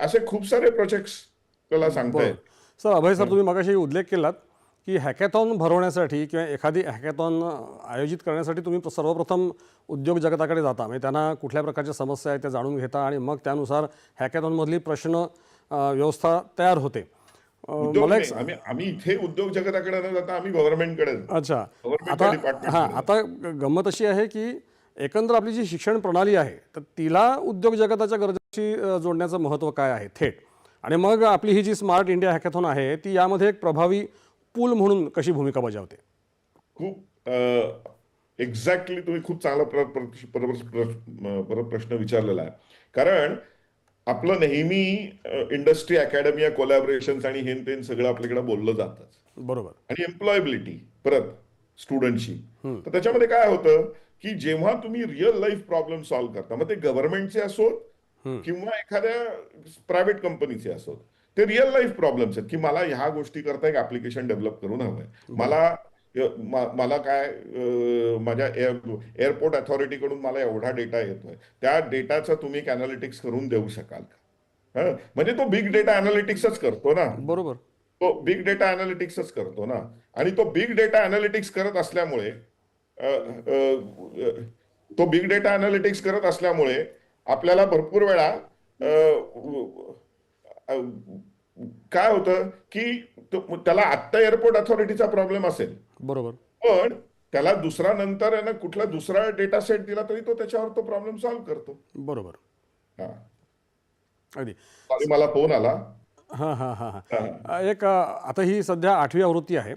असे खूप सारे प्रोजेक्ट्स तुला सांगता सर अभय सर तुम्ही मगाशी उल्लेख केलात की हॅकॅथॉन भरवण्यासाठी किंवा एखादी हॅकॅथॉन आयोजित करण्यासाठी तुम्ही सर्वप्रथम उद्योग जगताकडे जाता. म्हणजे त्यांना कुठल्या प्रकारच्या समस्या आहेत त्या जाणून घेता आणि मग त्यानुसार हॅकॅथॉनमधली प्रश्न व्यवस्था तयार होते. मला एक आम्ही इथे उद्योग जगताकडे न जाता आम्ही गव्हर्नमेंटकडे अच्छा. आता हां आता गंमत अशी आहे की एकंदर आपली जी शिक्षण प्रणाली आहे तर तिला उद्योग जगताच्या गरजेशी अ, जोडण्याचं महत्त्व काय आहे? थेट. आणि मग आपली ही जी स्मार्ट इंडिया हॅकॅथॉन आहे ती यामध्ये एक प्रभावी पूल म्हणून कशी भूमिका बजावते? खूप एक्झॅक्टली तुम्ही खूप चांगला परत प्रश्न विचारलेला आहे. कारण आपलं नेहमी इंडस्ट्री अकॅडमी कोलॅबरेशन आणि हे न ते सगळं आपल्याकडे बोललं जातच. बरोबर. आणि एम्प्लॉयबिलिटी परत स्टुडंटची तर त्याच्यामध्ये काय होतं की जेव्हा तुम्ही रिअल लाईफ प्रॉब्लेम सॉल्व्ह करता मग ते गव्हर्नमेंटचे असोत किंवा एखाद्या प्रायव्हेट कंपनीचे असोत ते रिअल लाईफ प्रॉब्लेम्स आहेत की मला ह्या गोष्टी करता एक ऍप्लिकेशन डेव्हलप करून हवंय. मला मला काय माझ्या एअरपोर्ट अथॉरिटीकडून मला एवढा डेटा येतोय त्या डेटाचं तुम्ही एक अनालिटिक्स करून देऊ शकाल का? हं? म्हणजे तो बिग डेटा अनालिटिक्सच करतो ना. बरोबर. तो बिग डेटा अनालिटिक्सच करतो ना. आणि तो बिग डेटा अनालिटिक्स करत असल्यामुळे तो बिग डेटा अनालिटिक्स करत असल्यामुळे आपल्याला भरपूर वेळा काय होतं की त्याला आत्ता एअरपोर्ट अथॉरिटीचा प्रॉब्लेम असेल. बरोबर. पण त्याला दुसरा नंतर आहे ना कुठला दुसरा डेटा सेट दिला तरी तो त्याच्यावर तो प्रॉब्लेम सॉल्व्ह करतो. बरोबर. हा. अगदी. मला फोन आला. हां हां हां. हां. एक आता ही सध्या आठवी आवृत्ती आहे.